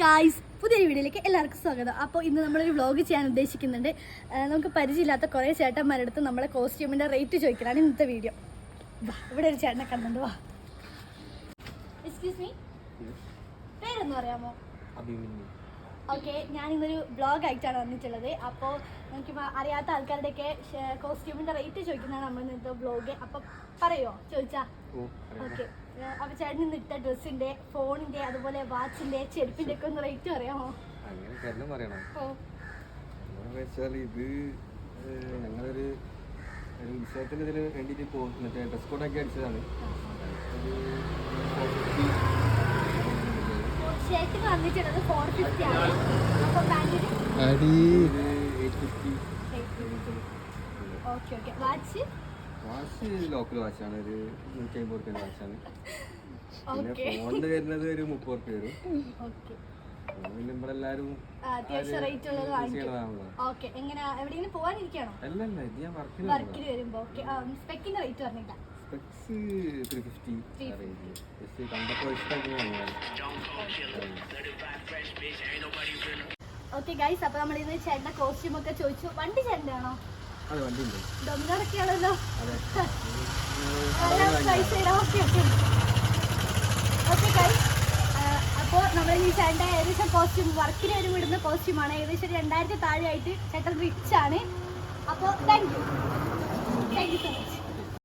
Guys പുതിയൊരു വീഡിയോയിലേക്ക് എല്ലാവർക്കും സ്വാഗതം. അപ്പോൾ ഇന്ന് നമ്മളൊരു വ്ളോഗ് ചെയ്യാൻ ഉദ്ദേശിക്കുന്നുണ്ട്. നമുക്ക് പരിചയമില്ലാത്ത കുറേ ചേട്ടന്മാരെടുത്ത് നമ്മളെ കോസ്റ്റ്യൂമിന്റെ റേറ്റ് ചോദിക്കലാണ് ഇന്നത്തെ വീഡിയോ. വാ ഇവിടെ ഒരു ചേട്ടനെ കണ്ടുണ്ട് വാ. എക്സ്ക്യൂസ് മീ പേരൊന്നും അറിയാമോ? ഓക്കെ ഞാൻ ഇന്നൊരു ബ്ലോഗ് ആയിട്ടാണ് വന്നിട്ടുള്ളത്. അപ്പോൾ നമുക്ക് അറിയാത്ത ആൾക്കാരുടെയൊക്കെ കോസ്റ്റ്യൂമിന്റെ റേറ്റ് ചോദിക്കുന്നതാണ് നമ്മൾ ഇന്നത്തെ ബ്ലോഗ് അപ്പം പറയുമോ ചോദിച്ചാ. ഓ ഓക്കെ അപ്പോൾ ചേട്ടൻ ഇന്ന് ഇട്ട ഡ്രസ്സിന്റെ ഫോണിന്റെ അതുപോലെ വാച്ചിന്റെ ചെരുപ്പിന്റെ ഒക്കെ ഒന്ന് റേറ്റ് പറയാമോ അങ്ങനെ പറയണം. വെച്ചാൽ ഇത് ഞങ്ങളൊരു ഒരു ഉത്സവത്തിന് ഇതിന് വേണ്ടിയിട്ട് പോകും മറ്റേ ഡ്രസ് കോഡൊക്കെ അടിച്ചതാണ്. ഒരു 450 വന്നിട്ടുള്ളത് ഫോർ ഫിഫ്റ്റി ആണ്. അപ്പോൾ പാന്റിന് 850 okay okay watch? Watch local വാച്ചാണ് ഒരു നൂറ്റി അമ്പത് റുപ്യ വാച്ചാണ് പിന്നെ ഫോണിന് വരുന്നത് ഒരു മുപ്പത് റുപ്യ വരും. പിന്നെ നമ്മളെല്ലാവരും അത്യാവശ്യം റേറ്റ് ഉള്ളത് വാങ്ങിക്കും. എങ്ങനെ എവിടെയെങ്കിലും പോകാനിരിക്കുകയാണോ അല്ല അല്ല ഇത് ഞാൻ വർക്കിന് ഓക്കെ. റേറ്റ് പറഞ്ഞില്ല സ്പെക്സ് ത്രീ ഫിഫ്റ്റി ജസ്റ്റ് കണ്ടപ്പോൾ വാങ്ങിയതാണ് ഓക്കെ ഗൈസ് അപ്പോൾ നമ്മൾ ഇന്ന് ചേട്ടന്റെ കോസ്റ്റ്യൂം ഒക്കെ ചോദിച്ചു. വണ്ടി ചേട്ടന്റെ ആണോ അതെ വണ്ടി ഉണ്ട് ഓക്കെ ഗൈസ് അപ്പോൾ നമ്മൾ ഈ ചേട്ടന്റെ ഏകദേശം കോസ്റ്റ്യൂം വർക്കിന് വരും വിടുന്ന കോസ്റ്റ്യൂമാണ് ഏകദേശം രണ്ടായിരത്തി താഴെ ആയിട്ട് ചേട്ടൻ റിച്ച് ആണ്. അപ്പോൾ താങ്ക് യു